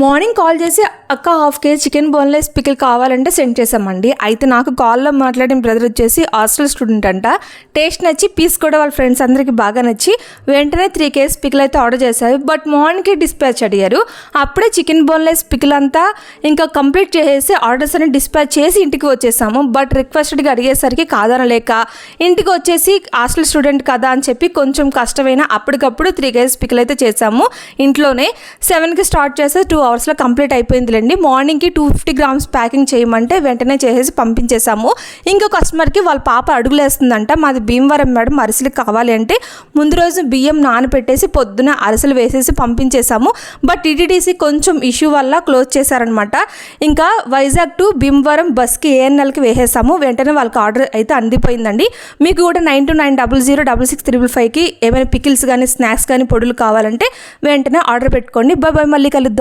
Morning call చేసి అక్క half KG chicken boneless pickle కావాలంటే సెండ్ చేసామండి అయితే నాకు కాల్లో మాట్లాడిన బ్రదర్ వచ్చేసి హాస్టల్ స్టూడెంట్ అంట. టేస్ట్ నచ్చి పీస్ కూడా వాళ్ళ ఫ్రెండ్స్ అందరికీ బాగా నచ్చి వెంటనే త్రీ కేజీ పికిల్ అయితే ఆర్డర్ చేశారు. బట్ మార్నింగ్కి డిస్పాచ్ అడిగారు. అప్పుడే చికెన్ బోన్లెస్ పికిల్ అంతా ఇంకా కంప్లీట్ చేసేసి ఆర్డర్స్ అన్ని డిస్పాచ్ చేసి ఇంటికి వచ్చేసాము. బట్ రిక్వెస్ట్గా అడిగేసరికి కాదనలేక ఇంటికి వచ్చేసి హాస్టల్ స్టూడెంట్ కదా అని చెప్పి కొంచెం కష్టమైన అప్పటికప్పుడు త్రీ కేజీ పికిల్ అయితే చేసాము ఇంట్లోనే సెవెన్కి స్టార్ట్ చేస్తే టూ అవర్స్లో కంప్లీట్ అయిపోయిందిలేండి. మార్నింగ్కి టూ ఫిఫ్టీ గ్రామ్స్ ప్యాకింగ్ చేయమంటే వెంటనే చేసేసి పంపించేసాము ఇంకో కస్టమర్కి వాళ్ళ పాప అడుగులేస్తుందంట మాది భీమవరం మేడం అరిసెలు కావాలి అంటే. ముందు రోజు బియ్యం నానబెట్టేసి పొద్దున అరిసెలు వేసేసి పంపించేశాము. బట్ టీటీడీసీ కొంచెం ఇష్యూ వల్ల క్లోజ్ చేశారనమాట. ఇంకా వైజాగ్ టు భీమవరం బస్కి ఏఎన్ఎల్కి వేసేసాము. వెంటనే వాళ్ళకి ఆర్డర్ అయితే అందిపోయిందండి. మీకు కూడా nine two nine double zero double six triple ఫైవ్కి ఏమైనా పికిల్స్ కానీ స్నాక్స్ కానీ పొడులు కావాలంటే వెంటనే ఆర్డర్ పెట్టుకోండి. బాయ్ బాయ్ మళ్ళీ కలుద్దాం.